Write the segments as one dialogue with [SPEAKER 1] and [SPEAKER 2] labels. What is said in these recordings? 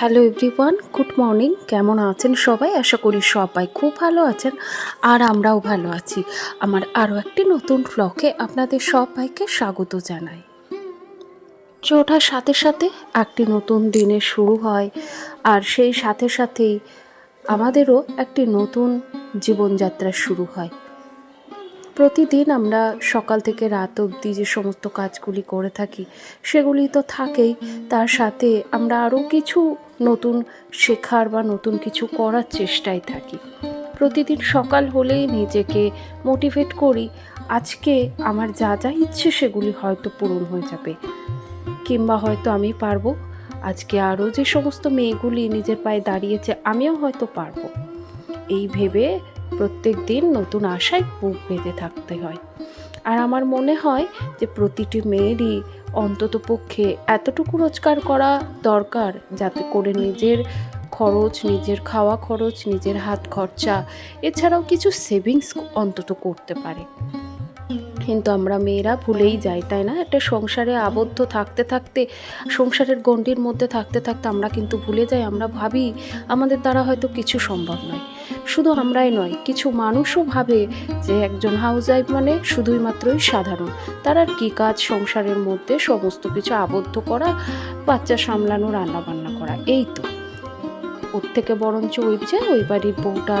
[SPEAKER 1] Hello everyone, good morning. কেমন আছেন সবাই? আশা করি সবাই খুব ভালো আছেন আর আমরাও ভালো আছি। আমার আরও একটি নতুন ব্লগে আপনাদের সবাইকে স্বাগত জানাই। ওঠার সাথে সাথে একটি নতুন দিনের শুরু হয় আর সেই সাথে সাথেই আমাদেরও একটি নতুন জীবনযাত্রা শুরু হয়। প্রতিদিন আমরা সকাল থেকে রাত অবধি যে সমস্ত কাজগুলি করে থাকি, সেগুলি তো থাকেই। তার সাথে আমরা আরও কিছু নতুন শেখার বা নতুন কিছু করার চেষ্টায় থাকি। প্রতিদিন সকাল হলেই নিজেকে মোটিভেট করি, আজকে আমার যা যা ইচ্ছে সেগুলি হয়তো পূরণ হয়ে যাবে, কিংবা হয়তো আমি পারব। আজকে আরও যে সমস্ত মেয়েগুলি নিজের পায়ে দাঁড়িয়েছে, আমিও হয়তো পারব। এই ভেবে প্রত্যেক দিন নতুন আশায় বুক বেঁধে থাকতে হয়। আর আমার মনে হয় যে প্রতিটি মেয়েরই অন্তত পক্ষে এতটুকু রোজগার করা দরকার যাতে করে নিজের খরচ, নিজের খাওয়া খরচ, নিজের হাত খরচা, এছাড়াও কিছু সেভিংস অন্তত করতে পারে। কিন্তু আমরা মেয়েরা ভুলেই যাই, তাই না? একটা সংসারে আবদ্ধ থাকতে থাকতে, সংসারের গণ্ডির মধ্যে থাকতে থাকতে আমরা কিন্তু ভুলে যাই, আমরা ভাবি আমাদের দ্বারা হয়তো কিছু সম্ভব নয়। শুধু আমরাই নয়, কিছু মানুষও ভাবে যে একজন হাউস ওয়াইফ মানে শুধুই মাত্রই সাধারণ। তারা আর কী কাজ সংসারের মধ্যে সমস্ত কিছু আবদ্ধ করা, বাচ্চা সামলানো রান্না বান্না করা, এই তো। ওর থেকে বরঞ্চ ওই যে ওই বাড়ির বউটা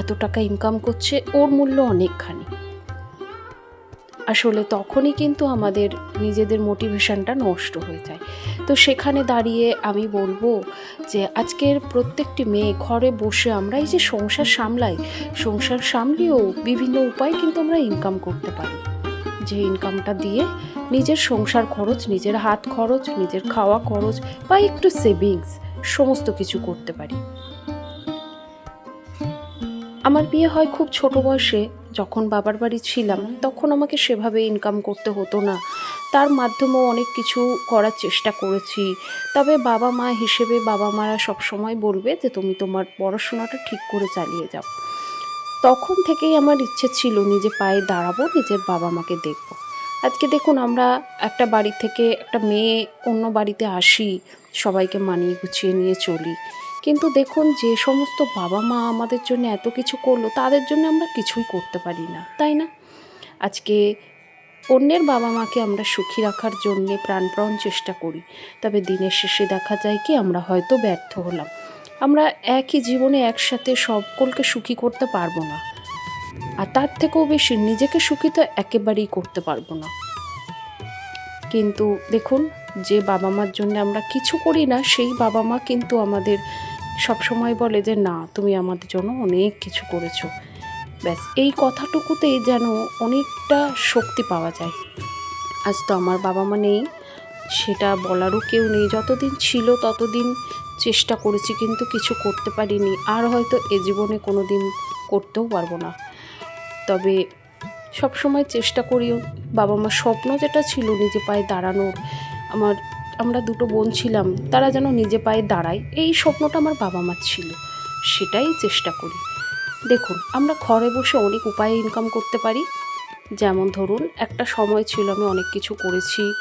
[SPEAKER 1] এত টাকা ইনকাম করছে, ওর মূল্য অনেকখানি। আসলে তখনই কিন্তু আমাদের নিজেদের মোটিভেশনটা নষ্ট হয়ে যায়। তো সেখানে দাঁড়িয়ে আমি বলব যে আজকের প্রত্যেকটি মেয়ে ঘরে বসে আমরা এই যে সংসার সামলাই, সংসার সামলিয়েও বিভিন্ন উপায়ে কিন্তু আমরা ইনকাম করতে পারি। যে ইনকামটা দিয়ে নিজের সংসার খরচ, নিজের হাত খরচ, নিজের খাওয়া খরচ বা একটু সেভিংস সমস্ত কিছু করতে পারি। আমার বিয়ে হয় খুব ছোট বয়সে যখন বাবার বাড়ি ছিলাম, তখন আমাকে সেভাবে ইনকাম করতে হতো না। তার মাধ্যমেও অনেক কিছু করার চেষ্টা করেছি। তবে বাবা মা হিসেবে বাবা মারা সবসময় বলবে যে, তুমি তোমার পড়াশোনাটা ঠিক করে চালিয়ে যাও। তখন থেকেই আমার ইচ্ছে ছিল নিজে পায়ে দাঁড়াবো, নিজের বাবা মাকে দেখব। আজকে দেখুন আমরা একটা বাড়ি থেকে একটা মেয়ে অন্য বাড়িতে আসি, সবাইকে মানিয়ে গুছিয়ে নিয়ে চলি। কিন্তু দেখুন, যে সমস্ত বাবা মা আমাদের জন্য এত কিছু করল, তাদের জন্য আমরা কিছুই করতে পারি না, তাই না? আজকে অন্যের বাবা মাকে আমরা সুখী রাখার জন্যে প্রাণপ্রাণ চেষ্টা করি, তবে দিনের শেষে দেখা যায় কি, আমরা হয়তো ব্যর্থ হলাম। আমরা একই জীবনে একসাথে সকলকে সুখী করতে পারব না। আর তার থেকেও বেশি নিজেকে সুখী তো একেবারেই করতে পারব না। কিন্তু দেখুন, যে বাবা মার জন্য আমরা কিছু করি না, সেই বাবা মা কিন্তু আমাদের সব সময় বলে যে, না, তুমি আমাদের জন্য অনেক কিছু করেছ। ব্যাস, এই কথাটুকুতেই যেন অনেকটা শক্তি পাওয়া যায়। আজ তো আমার বাবা মা নেই, সেটা বলারও কেউ নেই। যতদিন ছিল ততদিন চেষ্টা করেছি, কিন্তু কিছু করতে পারিনি। আর হয়তো এ জীবনে কোনো দিন করতেও পারব না। তবে সবসময় চেষ্টা করিও। বাবা মার স্বপ্ন যেটা ছিল নিজে পায়ে দাঁড়ানোর, আমার আমরা দুটো বোন ছিলাম, তারা যেন নিজে পায়ে দাঁড়ায়, এই স্বপ্নটা আমার বাবা মার ছিল। সেটাই চেষ্টা করি। দেখুন, আমরা ঘরে বসে অনেক উপায়ে ইনকাম করতে পারি। যেমন ধরুন, একটা সময় ছিল আমি অনেক কিছু করেছি,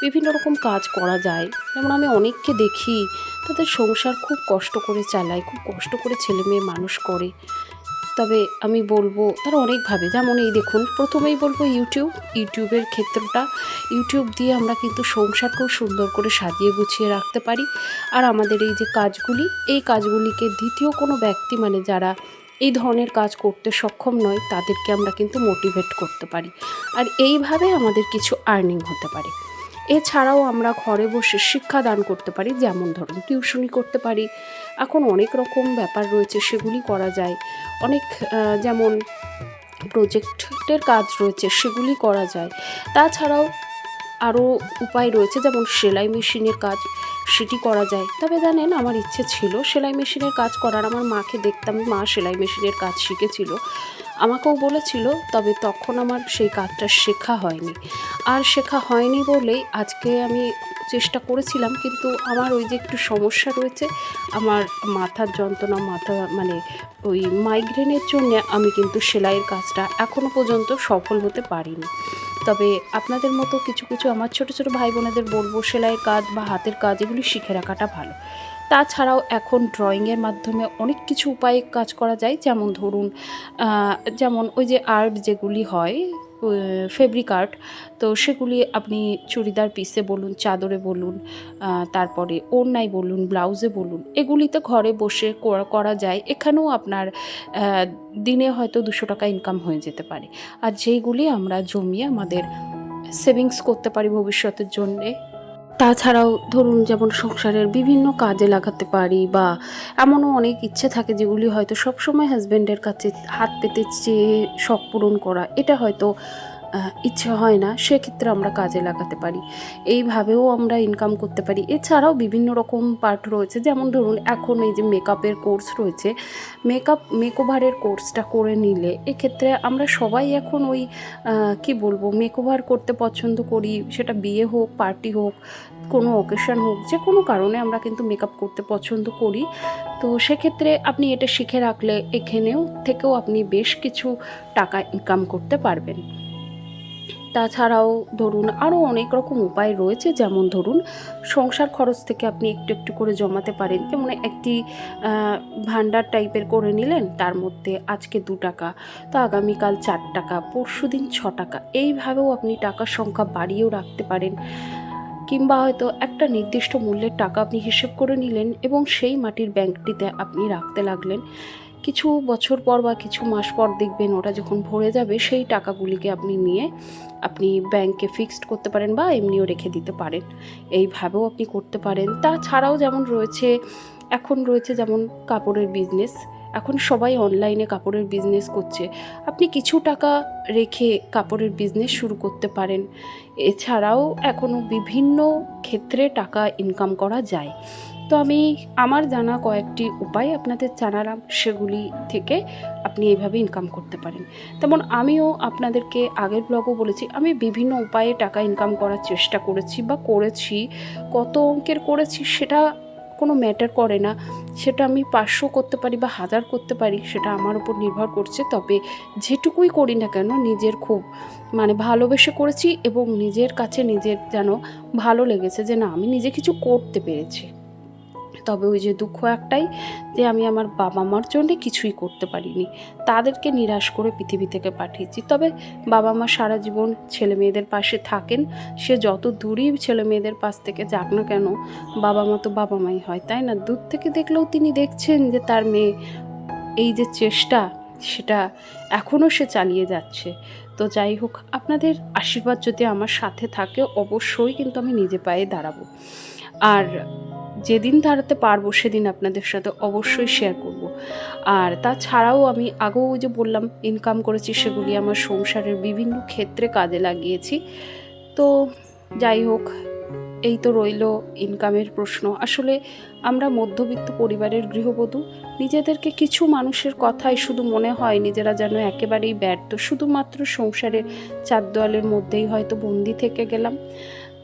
[SPEAKER 1] বিভিন্ন রকম কাজ করা যায়। যেমন আমি অনেককে দেখি, তাদের সংসার খুব কষ্ট করে চালায় খুব কষ্ট করে ছেলে মেয়ে মানুষ করে। তবে আমি বলব, তারা অনেকভাবে যেমন এই দেখুন, প্রথমেই বলব ইউটিউব। ইউটিউবের ক্ষেত্রটা, ইউটিউব দিয়ে আমরা কিন্তু সংসারকেও সুন্দর করে সাজিয়ে গুছিয়ে রাখতে পারি। আর আমাদের এই যে কাজগুলি, এই কাজগুলিকে দ্বিতীয় কোনো ব্যক্তি মানে যারা এই ধরনের কাজ করতে সক্ষম নয়, তাদেরকে আমরা কিন্তু মোটিভেট করতে পারি। আর এইভাবে আমাদের কিছু আর্নিং হতে পারে। এছাড়াও আমরা ঘরে বসে শিক্ষা দান করতে পারি, যেমন ধরুন, টিউশনি করতে পারি এখন অনেক রকম ব্যাপার রয়েছে, সেগুলি করা যায়। অনেক যেমন প্রজেক্টের কাজ রয়েছে, সেগুলি করা যায়। তাছাড়াও আরও উপায় রয়েছে, যেমন সেলাই মেশিনের কাজ, সেটি করা যায়। তবে জানেন, আমার ইচ্ছে ছিল সেলাই মেশিনের কাজ করার। আমার মাকে দেখতাম মা সেলাই মেশিনের কাজ শিখেছিল। আমাকেও বলেছিল, তবে তখন আমার সেই কাজটা শেখা হয়নি। আর শেখা হয়নি বলেই আজকে আমি চেষ্টা করেছিলাম, কিন্তু আমার ওই যে একটু সমস্যা রয়েছে, আমার মাথার যন্ত্রণা, মাথা মানে ওই মাইগ্রেনের জন্য আমি কিন্তু সেলাইয়ের কাজটা এখনও পর্যন্ত সফল হতে পারিনি। তবে আপনাদের মতো কিছু কিছু আমার ছোট ছোট ভাই বোনেদের বলব, সেলাইয়ের কাজ বা হাতের কাজ এগুলি শিখে রাখাটা ভালো। তাছাড়াও এখন ড্রয়িংয়ের মাধ্যমে অনেক কিছু উপায়ে কাজ করা যায়। যেমন ধরুন যেমন ওই যে আর্ট যেগুলি হয় ফেব্রিক আর্ট তো সেগুলি আপনি চুড়িদার পিসে বলুন, চাদরে বলুন তারপরে ওড়নায় বলুন ব্লাউজে বলুন, এগুলিতে ঘরে বসে করা- করা যায়। এখানেও আপনার দিনে হয়তো দুশো টাকা ইনকাম হয়ে যেতে পারে। আর যেইগুলি আমরা জমিয়ে আমাদের সেভিংস করতে পারি ভবিষ্যতের জন্যে তাছাড়াও ধরুন যেমন সংসারের বিভিন্ন কাজে লাগাতে পারি বা এমনও অনেক ইচ্ছে থাকে যেগুলি হয়তো সবসময় হাজব্যান্ডের কাছে হাত পেতে চেয়ে শখ পূরণ করা। এটা হয়তো ইচ্ছে হয় না, সেক্ষেত্রে আমরা কাজে লাগাতে পারি। এইভাবেও আমরা ইনকাম করতে পারি। এছাড়াও বিভিন্ন রকম পার্ট রয়েছে, যেমন ধরুন এখন এই যে মেকআপের কোর্স রয়েছে মেকআপ মেকওভারের কোর্সটা করে নিলে এক্ষেত্রে আমরা সবাই এখন ওই কি বলব মেকওভার করতে পছন্দ করি, সেটা বিয়ে হোক পার্টি হোক, কোনো অকেশন হোক, যে কোনো কারণে আমরা কিন্তু মেকআপ করতে পছন্দ করি। তো সেক্ষেত্রে আপনি এটা শিখে রাখলে এখানেও থেকেও আপনি বেশ কিছু টাকা ইনকাম করতে পারবেন। তাছাড়াও ধরুন আরও অনেক রকম উপায় রয়েছে, যেমন ধরুন সংসার খরচ থেকে আপনি একটু একটু করে জমাতে পারেন। যেমন একটি ভান্ডার টাইপের করে নিলেন, তার মধ্যে আজকে দু টাকা, তো আগামীকাল চার টাকা, পরশু দিন ছ টাকা, এইভাবেও আপনি টাকার সংখ্যা বাড়িয়েও রাখতে পারেন। কিংবা হয়তো একটা নির্দিষ্ট মূল্যের টাকা আপনি হিসেব করে নিলেন এবং সেই মাটির ব্যাংকটিতে আপনি রাখতে লাগলেন। কিছু বছর পর বা কিছু মাস পর দেখবেন ওটা যখন ভরে যাবে, সেই টাকাগুলিকে আপনি নিয়ে আপনি ব্যাংকে ফিক্সড করতে পারেন বা এমনিও রেখে দিতে পারেন। এইভাবেও আপনি করতে পারেন। তাছাড়াও যেমন রয়েছে, এখন রয়েছে যেমন কাপড়ের বিজনেস এখন সবাই অনলাইনে কাপড়ের বিজনেস করছে। আপনি কিছু টাকা রেখে কাপড়ের বিজনেস শুরু করতে পারেন। এছাড়াও এখনও বিভিন্ন ক্ষেত্রে টাকা ইনকাম করা যায়। তো আমি আমার জানা কয়েকটি উপায় আপনাদের জানালাম, সেগুলি থেকে আপনি এইভাবে ইনকাম করতে পারেন। তেমন আমিও আপনাদেরকে আগের ব্লগও বলেছি, আমি বিভিন্ন উপায়ে টাকা ইনকাম করার চেষ্টা করেছি বা করেছি, কত অঙ্কের করেছি সেটা কোনো ম্যাটার করে না। সেটা আমি পাঁচশো করতে পারি বা হাজার করতে পারি, সেটা আমার উপর নির্ভর করছে। তবে যেটুকুই করি না কেন, নিজের খুব মানে ভালোবেসে করেছি এবং নিজের কাছে নিজের যেন ভালো লেগেছে যে না, আমি নিজে কিছু করতে পেরেছি। তবে ওই যে দুঃখ একটাই যে আমি আমার বাবা মার জন্য কিছুই করতে পারিনি। তাদেরকে নিরাশ করে পৃথিবী থেকে পাঠিয়েছি। তবে বাবা মা সারা জীবন ছেলে মেয়েদের পাশে থাকেন। সে যত দূরই ছেলে মেয়েদের পাশ থেকে যাক না কেন বাবা মা তো বাবা মাই হয়, তাই না? দূর থেকে দেখলেও তিনি দেখছেন যে তার মেয়ে এই যে চেষ্টা, সেটা এখনও সে চালিয়ে যাচ্ছে। তো যাই হোক, আপনাদের আশীর্বাদ যদি আমার সাথে থাকে, অবশ্যই কিন্তু আমি নিজে পায়ে দাঁড়াবো। আর যেদিন দাঁড়াতে পারব সেদিন আপনাদের সাথে অবশ্যই শেয়ার করব। আর তাছাড়াও আমি আগেও যে বললাম ইনকাম করেছি সেগুলি আমার সংসারের বিভিন্ন ক্ষেত্রে কাজে লাগিয়েছি। তো যাই হোক, এই তো রইল ইনকামের প্রশ্ন। আসলে আমরা মধ্যবিত্ত পরিবারের গৃহবধূ, নিজেদেরকে কিছু মানুষের কথাই শুধু মনে হয় নিজেরা যেন একেবারেই ব্যর্থ। শুধুমাত্র সংসারের চার দেওয়ালের মধ্যেই হয়তো বন্দি থেকে গেলাম।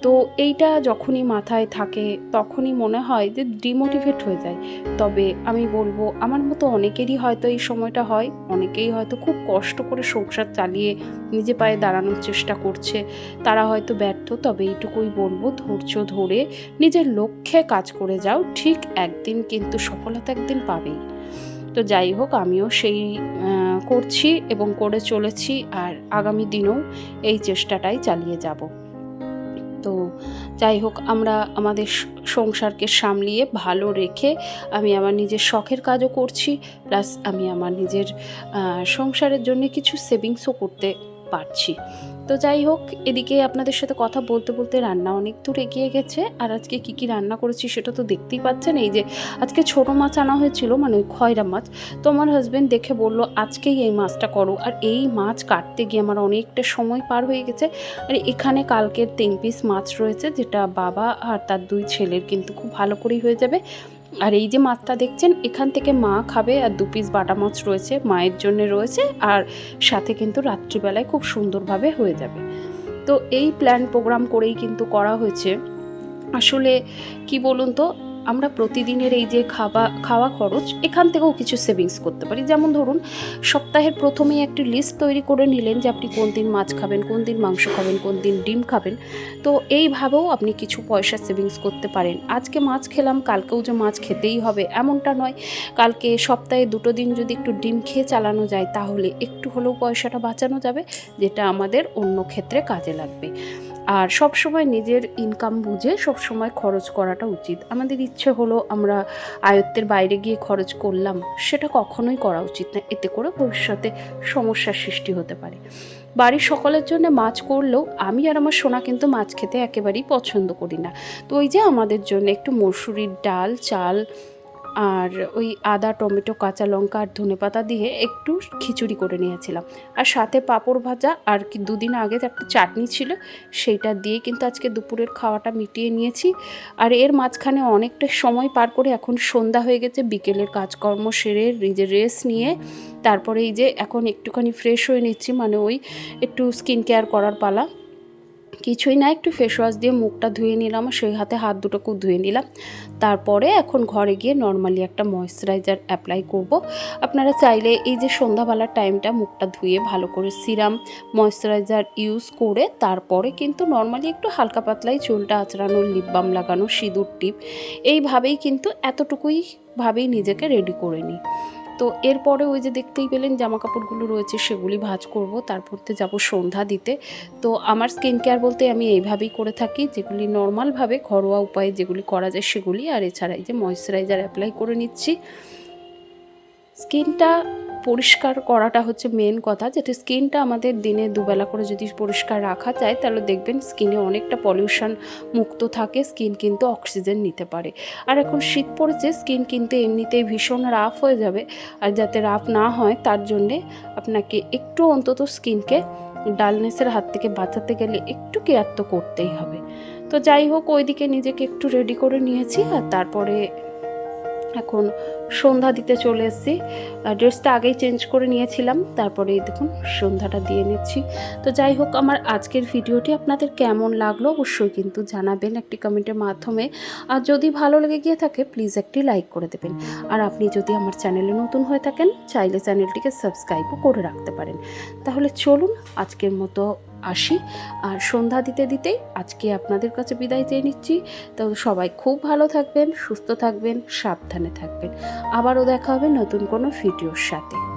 [SPEAKER 1] তো এইটা যখনই মাথায় থাকে, তখনই মনে হয় যে ডিমোটিভেট হয়ে যায়। তবে আমি বলব, আমার মতো অনেকেরই হয়তো এই সময়টা হয়, অনেকেই হয়তো খুব কষ্ট করে সংসার চালিয়ে নিজে পায়ে দাঁড়ানোর চেষ্টা করছে, তারা হয়তো ব্যর্থ, তবে এইটুকুই বলব, ধৈর্য ধরে নিজের লক্ষ্যে কাজ করে যাও, ঠিক একদিন কিন্তু সফলতা একদিন পাবেই। তো যাই হোক, আমিও সেই করছি এবং করে চলেছি, আর আগামী দিনেও এই চেষ্টাটাই চালিয়ে যাব। তো যাই হোক, আমরা আমাদের সংসারকে সামলিয়ে ভালো রেখে আমি আমার নিজের শখের কাজও করছি প্লাস আমি আমার নিজের সংসারের জন্য কিছু সেভিংসও করতে পারছি। তো যাই হোক, এদিকে আপনাদের সাথে কথা বলতে বলতে রান্না অনেক দূর এগিয়ে গেছে। আর আজকে কি কি রান্না করেছি সেটা তো দেখতেই পাচ্ছেন। এই যে আজকে ছোট মাছ আনা হয়েছিল মানে খয়রা মাছ। তো আমার হাজব্যান্ড দেখে বলল, আজকেই এই মাছটা করো। আর এই মাছ কাটতে গিয়ে আমার অনেকটা সময় পার হয়ে গেছে। আর এখানে কালকের তিন পিস মাছ রয়েছে, যেটা বাবা আর তার দুই ছেলের কিন্তু খুব ভালো করেই হয়ে যাবে। আর এই যে মাছটা দেখছেন, এখান থেকে মা খাবে আর দু পিস বাটা মাছ রয়েছে, মায়ের জন্য রয়েছে আর সাথে কিন্তু রাত্রিবেলায় খুব সুন্দরভাবে হয়ে যাবে। তো এই প্ল্যান প্রোগ্রাম করেই কিন্তু করা হয়েছে। আসলে কি বলুন তো আমরা প্রতিদিনের এই যে খাওয়া খাওয়া খরচ, এখান থেকেও কিছু সেভিংস করতে পারি। যেমন ধরুন, সপ্তাহের প্রথমেই একটি লিস্ট তৈরি করে নিলেন যে আপনি কোন দিন মাছ খাবেন, কোন দিন মাংস খাবেন, কোন দিন ডিম খাবেন। তো এইভাবেও আপনি কিছু পয়সা সেভিংস করতে পারেন। আজকে মাছ খেলাম, কালকেও যে মাছ খেতেই হবে এমনটা নয়। কালকে সপ্তাহে দুটো দিন যদি একটু ডিম খেয়ে চালানো যায়, তাহলে একটু হলেও পয়সাটা বাঁচানো যাবে, যেটা আমাদের অন্য ক্ষেত্রে কাজে লাগবে। আর সব সময় নিজের ইনকাম বুঝে সব সময় খরচ করাটা উচিত। আমাদের ইচ্ছে হলো আমরা আয়ত্তের বাইরে গিয়ে খরচ করলাম, সেটা কখনোই করা উচিত না। এতে করে ভবিষ্যতে সমস্যার সৃষ্টি হতে পারে। বাড়ির সকলের জন্য মাছ করলেও আমি আর আমার সোনা কিন্তু মাছ খেতে একেবারেই পছন্দ করি না। তো ওই যে আমাদের জন্য একটু মসুরির ডাল, চাল আর ওই আদা, টমেটো, কাঁচা লঙ্কা আর ধনেপাতা দিয়ে একটু খিচুড়ি করে নিয়েছিলাম। আর সাথে পাঁপড় ভাজা আর কি দুদিন আগে একটা চাটনি ছিল, সেইটা দিয়ে কিন্তু আজকে দুপুরের খাওয়াটা মিটিয়ে নিয়েছি। আর এর মাঝখানে অনেকটা সময় পার করে এখন সন্ধ্যা হয়ে গেছে, বিকেলের কাজকর্ম সেরে নিজের রেস্ট নিয়ে তারপরে এই যে এখন একটুখানি ফ্রেশ হয়ে নিচ্ছি মানে ওই একটু স্কিন কেয়ার করার পালা। কিছুই না, একটু ফেস ওয়াশ দিয়ে মুখটা ধুয়ে নিলাম আর সেই হাতে হাত দুটোকেও ধুয়ে নিলাম। তারপরে এখন ঘরে গিয়ে নর্মালি একটা ময়শ্চারাইজার অ্যাপ্লাই করব। আপনারা চাইলে এই যে সন্ধ্যাবেলার টাইমটা মুখটা ধুয়ে ভালো করে সিরাম ময়শ্চারাইজার ইউজ করে তারপরে কিন্তু নর্মালি একটু হালকা পাতলাই চুলটা আঁচড়ানো লিপ বাম লাগানো, সিঁদুর টিপ, এইভাবেই কিন্তু এতটুকুই ভাবেই নিজেকে রেডি করে নিই। তো এরপরে ওই যে দেখতেই পেলেন জামা কাপড়গুলো রয়েছে, সেগুলি ভাজ করব। তারপরতে যাব সন্ধ্যা দিতে। তো আমার স্কিন কেয়ার বলতে আমি এইভাবেই করে থাকি, যেগুলি নর্মালভাবে ঘরোয়া উপায়ে যেগুলি করা যায় সেগুলি। আর এছাড়া এই যে ময়শ্চারাইজার অ্যাপ্লাই করে নিচ্ছি। স্কিনটা পরিষ্কার করাটা হচ্ছে মেন কথা। যেটা স্কিনটা আমাদের দিনে দুবেলা করে যদি পরিষ্কার রাখা যায়, তাহলে দেখবেন স্কিনে অনেকটা পলিউশন মুক্ত থাকে স্কিন কিন্তু অক্সিজেন নিতে পারে। আর এখন শীত পড়েছে স্কিন কিন্তু এমনিতেই ভীষণ রাফ হয়ে যাবে। আর যাতে রাফ না হয়, তার জন্যে আপনাকে একটু অন্তত স্কিনকে ডালনেসের হাত থেকে বাঁচাতে গেলে একটু কেয়ার তো করতেই হবে। তো যাই হোক, ওইদিকে নিজেকে একটু রেডি করে নিয়েছি আর তারপরে এখন সন্ধ্যা দিতে চলে এসেছি। ড্রেসটা আগেই চেঞ্জ করে নিয়েছিলাম, তারপরে দেখুন সন্ধ্যাটা দিয়ে নিচ্ছি। তো যাই হোক, আমার আজকের ভিডিওটি আপনাদের কেমন লাগল অবশ্যই কিন্তু জানাবেন একটি কমেন্টের মাধ্যমে। আর যদি ভালো লেগে গিয়ে থাকে প্লিজ একটি লাইক করে দেবেন। আর আপনি যদি আমার চ্যানেলে নতুন হয়ে থাকেন, চাইলে চ্যানেলটিকে সাবস্ক্রাইবও করে রাখতে পারেন। তাহলে চলুন আজকের মতো আসি। আর সন্ধ্যা দিতে দিতেই আজকে আপনাদের কাছে বিদায় চেয়ে নিচ্ছি। তো সবাই খুব ভালো থাকবেন, সুস্থ থাকবেন, সাবধানে থাকবেন। আবারও দেখা হবে নতুন কোনো ভিডিওর সাথে।